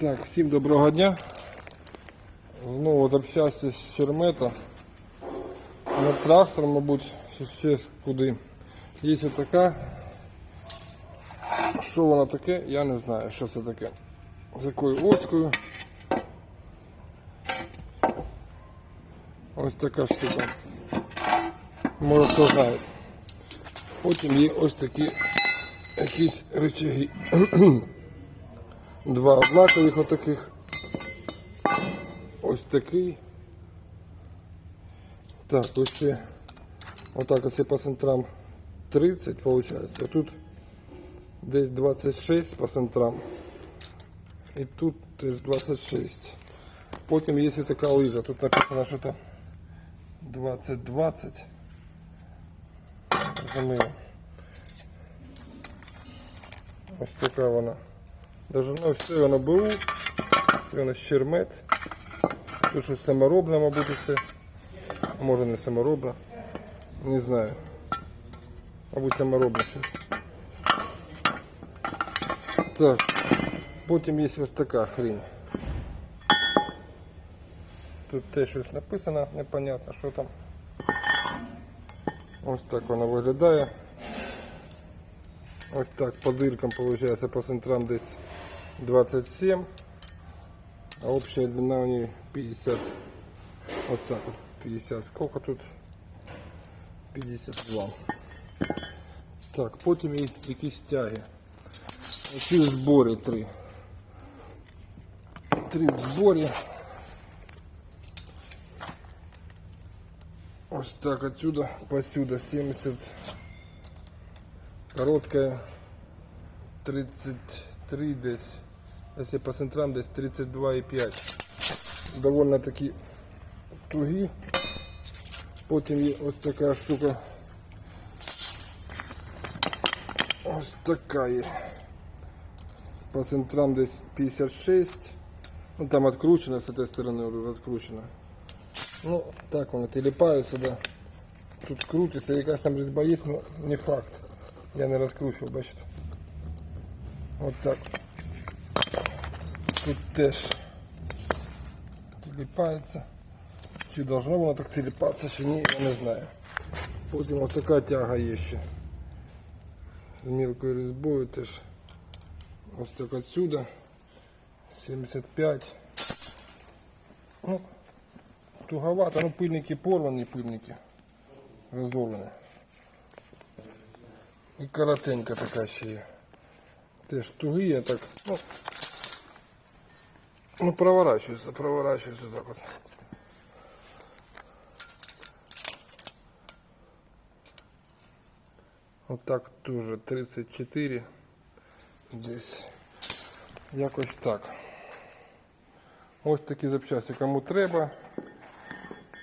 Так, всім доброго дня. Знову запчасті з Чермета. На трактор, мабуть, ще куди. Є ось така. Що вона таке, я не знаю, що це таке. З якою оською. Ось така штука. Може хто знає. Потім є ось такі якісь рычаги. Два однакових отаких. Ось такий. Так, ось ще отак оце по центрам 30 виходить. А тут десь 26 по центрам. І тут теж 26. Потім є така лижа. Тут написано що то 20-20. Зрозуміло. Ось така вона. Даже, ну, все воно БУ, все воно щермет. Тут щось саморобне, мабуть, все. А може не саморобне. Не знаю. Мабуть, саморобне щось. Так. Потім є ось така хрінь. Тут теж щось написано, непонятно, що там. Ось так вона виглядає. Ось так по дыркам получается по центрам десь 27, а общая длина у нее 50. Вот так вот 50. Сколько тут? 52. Так, потім є якісь стяги. Оці в зборі три. Три в зборі. Ось так отсюда, посюда 70 Короткая 33 десь, если по центрам десь 32,5. Довольно таки тугі. Потім є ось така штука. Ось така є. По центрам десь 56. Ну там откручено, с этой стороны уже откручено. Ну, так воно телепаються, да. Тут крутиться, якась там різьба є, но не факт. Я не розкручував, бачите. Ось так. Тут теж тіліпається. Чи должно воно так тіліпатися, чи ні, я не знаю. Потім ось така тяга є ще. З мілкою різьбою теж. Ось так отсюда. 75. Ну, туговато, ну пильники порвані, пильники. Розорвані. І коротенька така ще є. Теж тугі, я так, ну, ну проворачується, проворачується так от. Отак теж 34. Десь якось так. Ось такі запчасті, кому треба.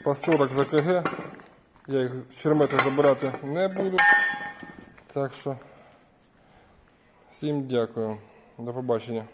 По 40 за КГ. Я їх з чермета забирати не буду. Так що всім дякую. До побачення.